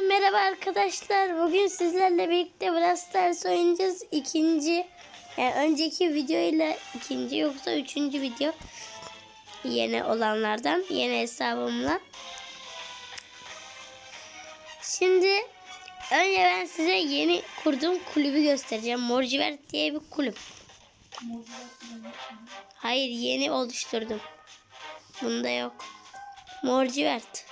Merhaba arkadaşlar. Bugün sizlerle birlikte Brawl Stars oynayacağız. İkinci, yani önceki video ile ikinci yoksa üçüncü video. Yeni olanlardan, yeni hesabımla. Şimdi önce ben size yeni kurduğum kulübü göstereceğim. Morcivert diye bir kulüp. Hayır yeni oluşturdum. Bunda yok. Morcivert.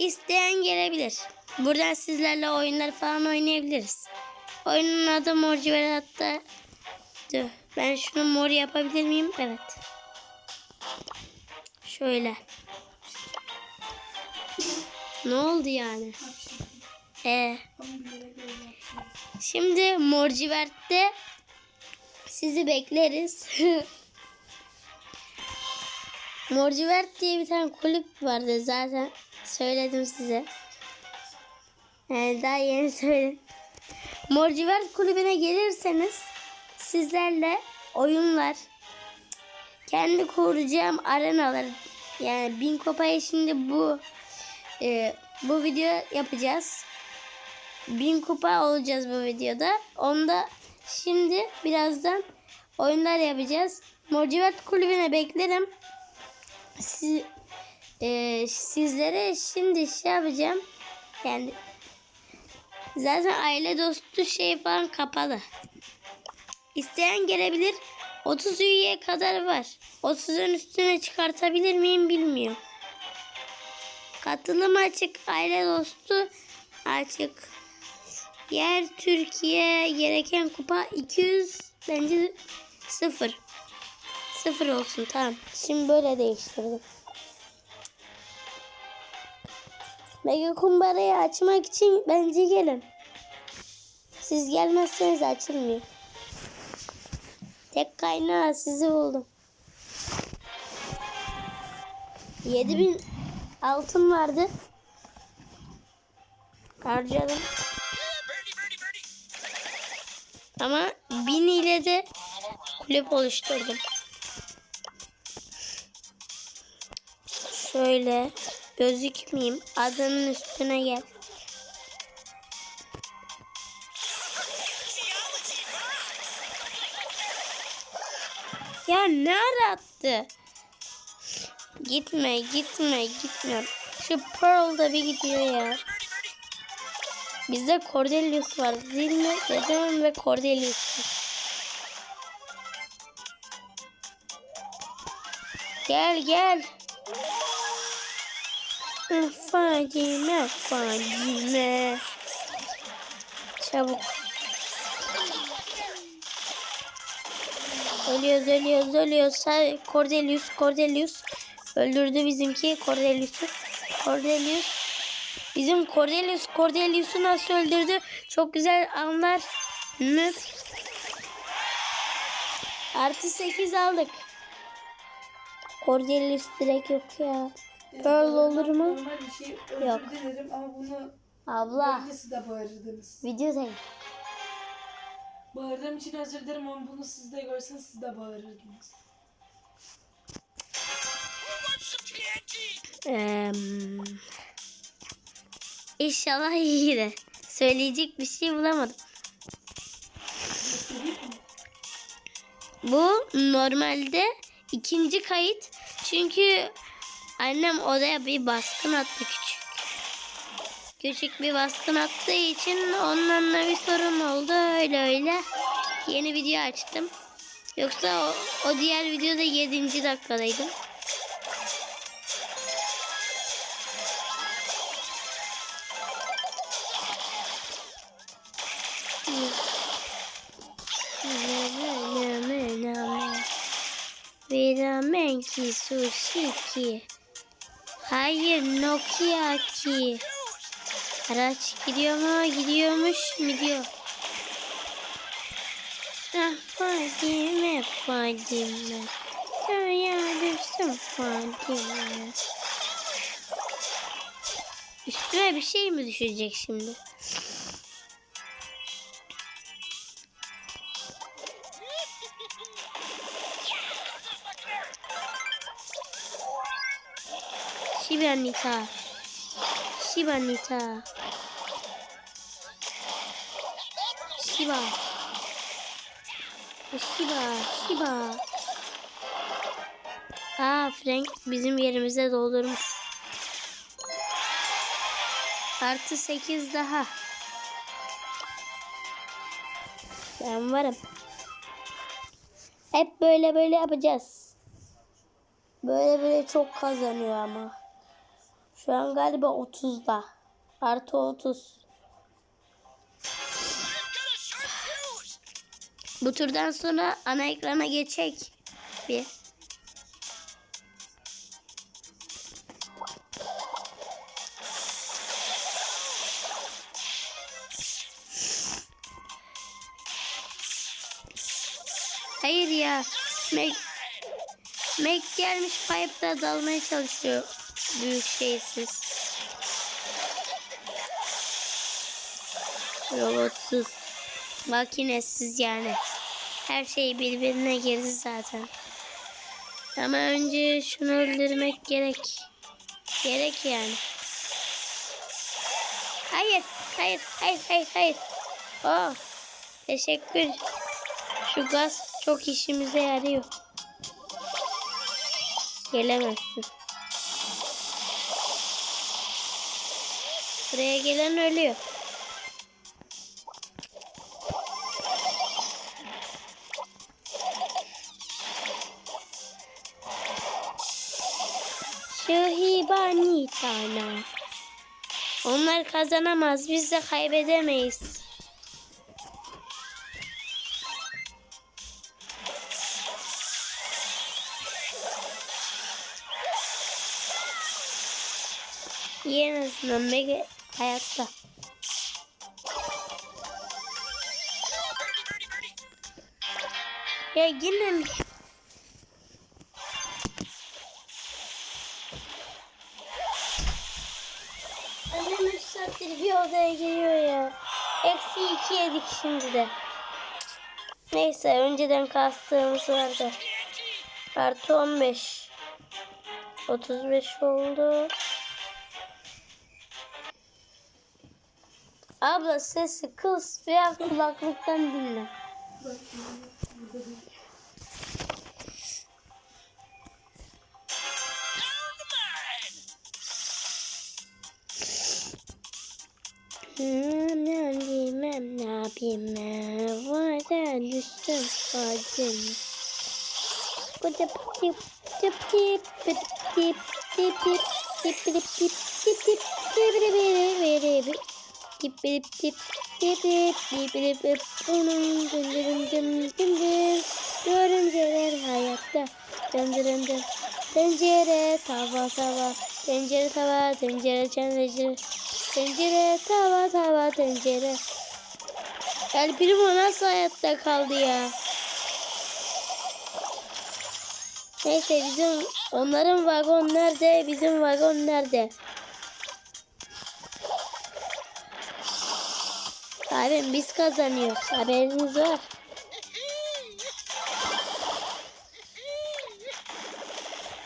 İsteyen gelebilir. Buradan sizlerle oyunlar falan oynayabiliriz. Oyunun adı Morciver hatta. Ben şunu mor yapabilir miyim? Evet. Şöyle. Ne oldu yani? Ee, şimdi Morcivert'te sizi bekleriz. Morcivert diye bir tane kulüp vardı zaten. Söyledim size. Yani daha yeni söyledim. Morcivert kulübüne gelirseniz sizlerle oyunlar, kendi kuracağım arenalar yani bin kopaya şimdi bu e, bu video yapacağız. Bin kupa olacağız bu videoda. Onda şimdi birazdan oyunlar yapacağız. Morcivert kulübüne beklerim. Siz, e, sizlere şimdi şey yapacağım. Yani zaten aile dostu şey falan kapalı. İsteyen gelebilir. 30 üyeye kadar var. 30'un üstüne çıkartabilir miyim bilmiyorum. Katılım açık. Aile dostu açık. Yer Türkiye gereken kupa 200 bence 0. 0 olsun tamam. Şimdi böyle değiştirdim. Mega kumbarayı açmak için bence gelin. Siz gelmezseniz açılmıyor. Tek kaynağı sizi buldum. 7000 altın vardı. Harcadım. Ama 1000 ile de kulüp oluşturdum. Şöyle gözükmeyeyim. Adının üstüne gel. Ya ne arattı? Gitme, gitme, gitme. Şu Pearl da bir gidiyor ya. Bizde Cordelius var değil mi? Dedem ve Cordelius var. Gel gel. Fadime, Fadime. Çabuk. Ölüyoruz, ölüyoruz, ölüyoruz. Cordelius, Cordelius. Öldürdü bizimki Cordelius'u. Cordelius. Bizim Cordelius, Cordelius'u nasıl öldürdü? Çok güzel anlar. Mü? Artı 8 aldık. Cordelius direkt yok ya. Pearl olur mu? Normal bir şey özür Yok. dilerim ama bunu Abla. önce siz de bağırırdınız. Videodayım. Bağırdığım için özür dilerim ama bunu siz de görseniz siz de bağırırdınız. Eee İnşallah iyidir. Söyleyecek bir şey bulamadım. Bu normalde ikinci kayıt. Çünkü annem odaya bir baskın attı küçük. Küçük bir baskın attığı için onunla bir sorun oldu. Öyle öyle. Yeni video açtım. Yoksa o, o diğer videoda 7. dakikadaydım. Viramen ki sushi ki. Hayır Nokia ki. Araç gidiyor mu? Gidiyormuş mu diyor. Ah Fadime Fadime. Dünya düşsün Fadime. Üstüne bir şey mi düşecek şimdi? Shibanika. Shiba Nita. Shiba. Shiba. Shiba. Aa Frank bizim yerimize doldurmuş. Artı 8 daha. Ben varım. Hep böyle böyle yapacağız. Böyle böyle çok kazanıyor ama. Şu an galiba 30'da. Artı 30. Bu turdan sonra ana ekrana geçecek. Bir. Hayır ya. Mac, Mac gelmiş pipe'da dalmaya çalışıyor. Büyük şeysiz. Robotsuz. Makinesiz yani. Her şey birbirine girdi zaten. Ama önce şunu öldürmek gerek. Gerek yani. Hayır, hayır, hayır, hayır, hayır. Oh, teşekkür. Şu gaz çok işimize yarıyor. Gelemezsin. Buraya gelen ölüyor. Şahibani tane. Onlar kazanamaz. Biz de kaybedemeyiz. İyi en azından Mega hayatta. Ya yine? Annem 3 saattir bir odaya giriyor ya. Eksi 2 yedik şimdi de. Neyse önceden kastığımız vardı. Artı 15. 35 oldu. Abla sesi kız veya kulaklıktan dinle. Hmm, ne bilmem ne yapayım. Vada düştüm da tip tip tip tip tip tip tip tip tip tip tip tip tip tip tip Tip tip tip tip tip tip tip tip Onun dın Görümceler hayatta dın dın Tencere tava tava Tencere tava tencere tencere Tencere tava tava tencere El Primo nasıl hayatta kaldı ya? Neyse bizim onların vagon nerede? Bizim vagon nerede? Abim biz kazanıyoruz. Haberiniz var.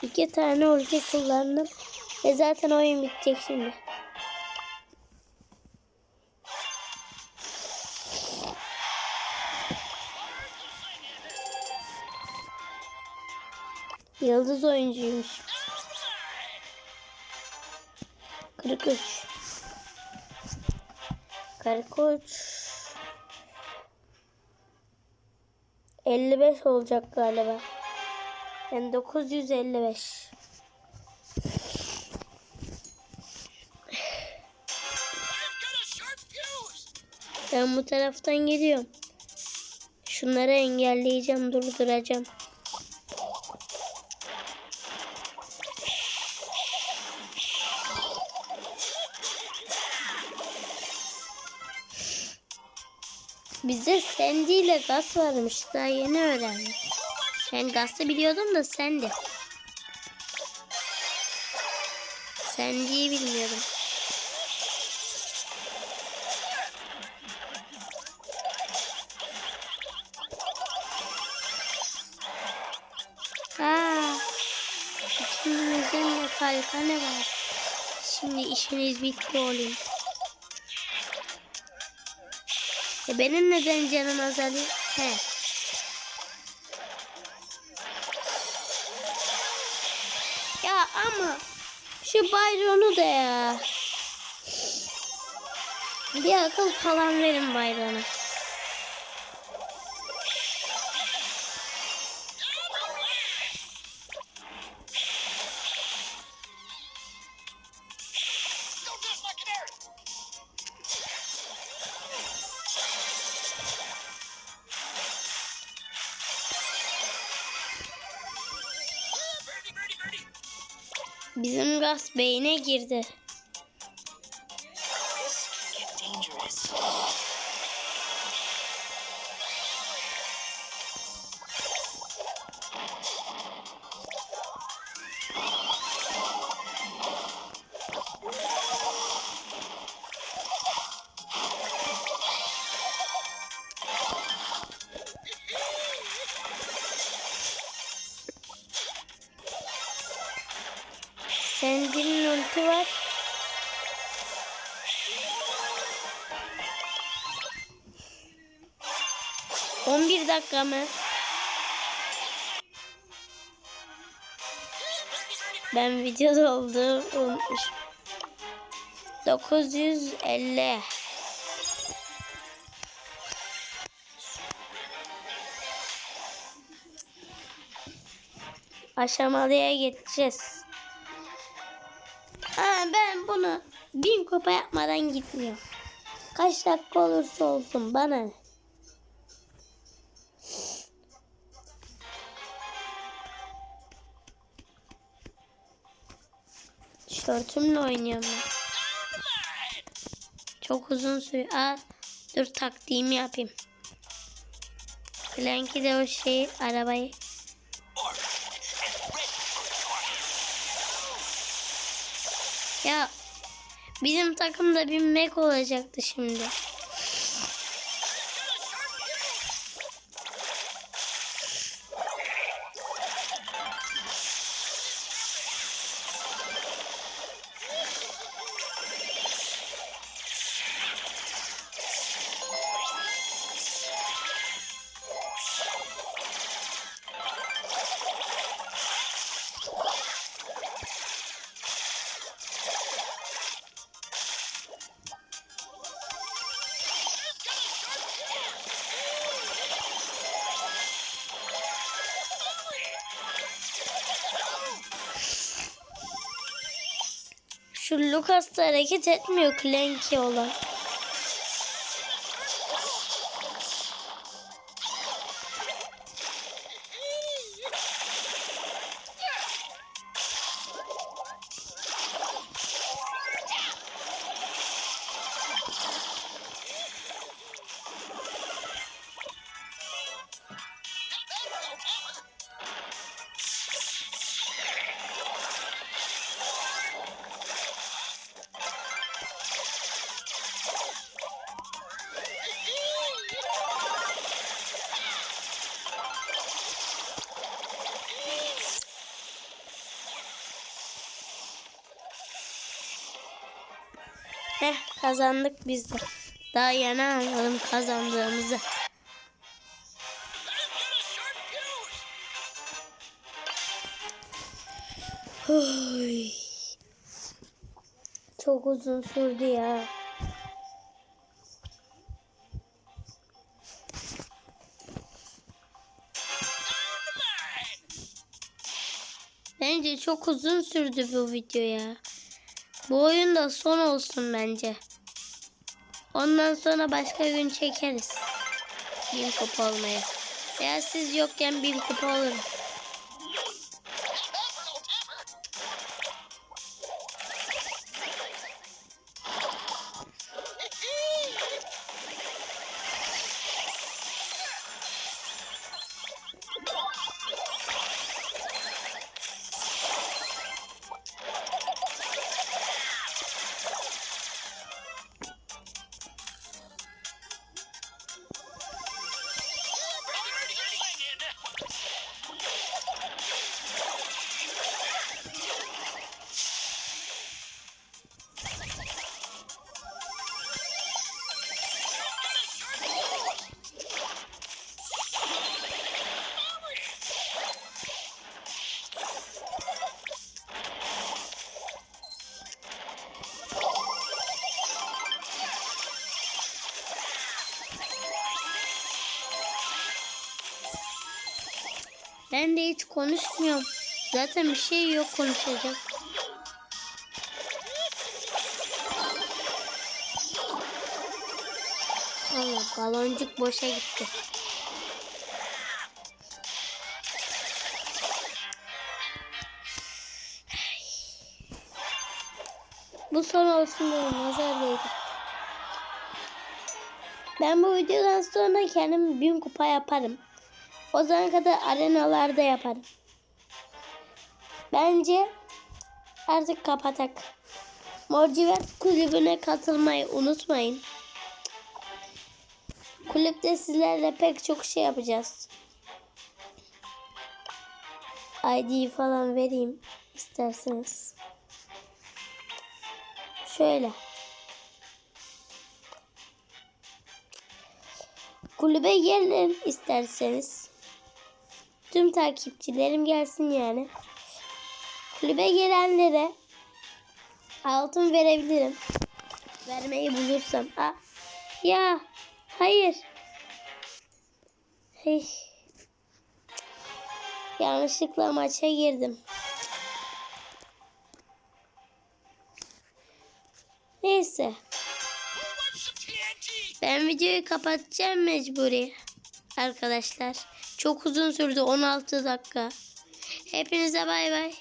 İki tane ulti kullandım. Ve zaten oyun bitecek şimdi. Yıldız oyuncuymuş. 43. 43. 55 olacak galiba. Yani 955. Ben bu taraftan geliyorum. Şunları engelleyeceğim, durduracağım. Sandy ile gaz varmış. Daha yeni öğrendim. Ben gazı biliyordum da Sandy. Sandy'yi bilmiyordum. Aa, ikimizin de kalkanı var. şimdi işiniz bitti olayım. E benim neden canım azalıyor? He. Ya ama şu bayronu da ya. Bir akıl falan verin bayrona. Gaz beyne girdi. 11 dakika mı? Ben videoda oldum unutmuş. 950 Aşamalıya geçeceğiz. Aa, ben bunu bin kupa yapmadan gitmiyor. Kaç dakika olursa olsun bana ne? Şortumla oynuyorum ben. Çok uzun sürüyor. Aa, dur taktiğimi yapayım. Flanky de o şeyi arabayı Ya bizim takımda bir mek olacaktı şimdi. Şu Lucas da hareket etmiyor Clanky olan. Kazandık biz de. Daha yeni anladım kazandığımızı. Oy. Çok uzun sürdü ya. Bence çok uzun sürdü bu video ya. Bu oyun da son olsun bence. Ondan sonra başka gün çekeriz. Bin kupa olmaya. Veya siz yokken bin kupa olurum. Ben de hiç konuşmuyorum. Zaten bir şey yok konuşacak. Allah baloncuk boşa gitti. Bu son olsun dedim. Nazar. Ben bu videodan sonra kendim bin kupa yaparım. O zaman kadar arenalarda yaparım. Bence artık kapatak. Morcivet kulübüne katılmayı unutmayın. Kulüpte sizlerle pek çok şey yapacağız. ID'yi falan vereyim isterseniz. Şöyle. Kulübe gelin isterseniz. Tüm takipçilerim gelsin yani. Kulübe gelenlere altın verebilirim. Vermeyi bulursam. Aa, ya hayır. Hey. Yanlışlıkla maça girdim. Neyse. Ben videoyu kapatacağım mecburi. Arkadaşlar. Çok uzun sürdü. 16 dakika. Hepinize bay bay.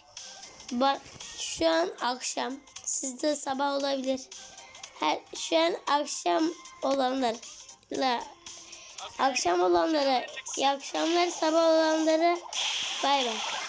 Ba- şu an akşam. Sizde sabah olabilir. Her, şu an akşam olanlarla akşam olanlara akşamlar sabah olanlara bay bay.